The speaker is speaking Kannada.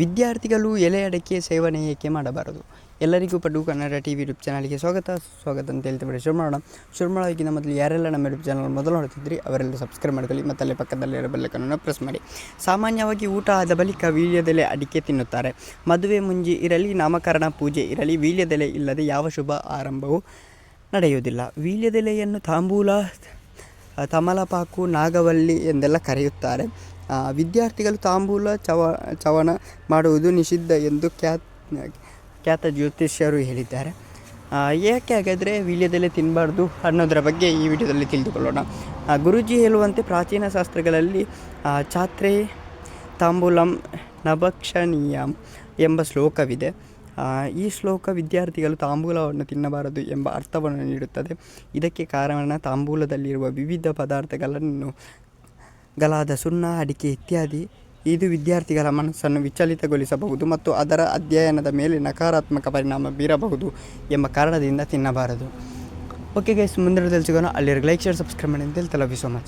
ವಿದ್ಯಾರ್ಥಿಗಳು ಎಲೆ ಅಡಿಕೆ ಸೇವನೆ ಏಕೆ ಮಾಡಬಾರದು? ಎಲ್ಲರಿಗೂ Padu Kannada T V YouTube ಚಾನಲ್ಗೆ ಸ್ವಾಗತ. ಸ್ವಾಗತ ಅಂತ ಹೇಳ್ತೀವಿ ಶುರು ಮಾಡೋಣ ಶುರು ಮಾಡೋದಕ್ಕಿಂತ ಮೊದಲು ಯಾರೆಲ್ಲ ನಮ್ಮ ಯೂಟ್ಯೂಬ್ ಚಾನಲ್ ಮೊದಲು ನೋಡ್ತಿದ್ರಿ, ಅವರೆಲ್ಲ ಸಬ್ಸ್ಕ್ರೈಬ್ ಮಾಡ್ಕೊಳ್ಳಿ, ಮತ್ತು ಅಲ್ಲೇ ಪಕ್ಕದಲ್ಲಿರೋ ಬೆಲ್ಲಕ್ಕನ್ನು ಪ್ರೆಸ್ ಮಾಡಿ. ಸಾಮಾನ್ಯವಾಗಿ ಊಟ ಆದ ಬಳಿಕ ವೀಳ್ಯದೆಲೆ ಅಡಿಕೆ ತಿನ್ನುತ್ತಾರೆ. ಮದುವೆ ಮುಂಜಿ ಇರಲಿ, ನಾಮಕರಣ ಪೂಜೆ ಇರಲಿ, ವೀಳ್ಯದೆಲೆ ಇಲ್ಲದೆ ಯಾವ ಶುಭ ಆರಂಭವೂ ನಡೆಯುವುದಿಲ್ಲ. ವೀಳ್ಯದೆಲೆಯನ್ನು ತಾಂಬೂಲ, ತಮಲಪಾಕು, ನಾಗವಲ್ಲಿ ಎಂದೆಲ್ಲ ಕರೆಯುತ್ತಾರೆ. ವಿದ್ಯಾರ್ಥಿಗಳು ತಾಂಬೂಲ ಚವ ಚವನ ಮಾಡುವುದು ನಿಷಿದ್ಧ ಎಂದು ಖ್ಯಾತ ಖ್ಯಾತ ಜ್ಯೋತಿಷ್ಯರು ಹೇಳಿದ್ದಾರೆ. ಏಕೆ ಹಾಗಾದರೆ ವೀಳ್ಯದೆಲೆ ತಿನ್ನಬಾರ್ದು ಅನ್ನೋದರ ಬಗ್ಗೆ ಈ ವಿಡಿಯೋದಲ್ಲಿ ತಿಳಿದುಕೊಳ್ಳೋಣ. ಗುರುಜಿ ಹೇಳುವಂತೆ ಪ್ರಾಚೀನ ಶಾಸ್ತ್ರಗಳಲ್ಲಿ ಚಾತ್ರೆ ತಾಂಬೂಲಂ ನಭಕ್ಷಣೀಯಂ ಎಂಬ ಶ್ಲೋಕವಿದೆ. ಈ ಶ್ಲೋಕ ವಿದ್ಯಾರ್ಥಿಗಳು ತಾಂಬೂಲವನ್ನು ತಿನ್ನಬಾರದು ಎಂಬ ಅರ್ಥವನ್ನು ನೀಡುತ್ತದೆ. ಇದಕ್ಕೆ ಕಾರಣ ತಾಂಬೂಲದಲ್ಲಿರುವ ವಿವಿಧ ಪದಾರ್ಥಗಳನ್ನು ಗಳಾದ ಸುಣ್ಣ, ಅಡಿಕೆ ಇತ್ಯಾದಿ. ಇದು ವಿದ್ಯಾರ್ಥಿಗಳ ಮನಸ್ಸನ್ನು ವಿಚಲಿತಗೊಳಿಸಬಹುದು ಮತ್ತು ಅದರ ಅಧ್ಯಯನದ ಮೇಲೆ ನಕಾರಾತ್ಮಕ ಪರಿಣಾಮ ಬೀರಬಹುದು ಎಂಬ ಕಾರಣದಿಂದ ತಿನ್ನಬಾರದು. ಓಕೆ ಗೈಸ್ ಮುಂದಿನದಲ್ಲಿ ಸಿಗೋಣ. ಅಲ್ಲಿರೋ ಲೈಕ್ ಶೇರ್ ಸಬ್ಸ್ಕ್ರೈಬ್ ಮಾಡಿ ಅಂತೇಳಿ ಯು ಸೊ ಮಚ್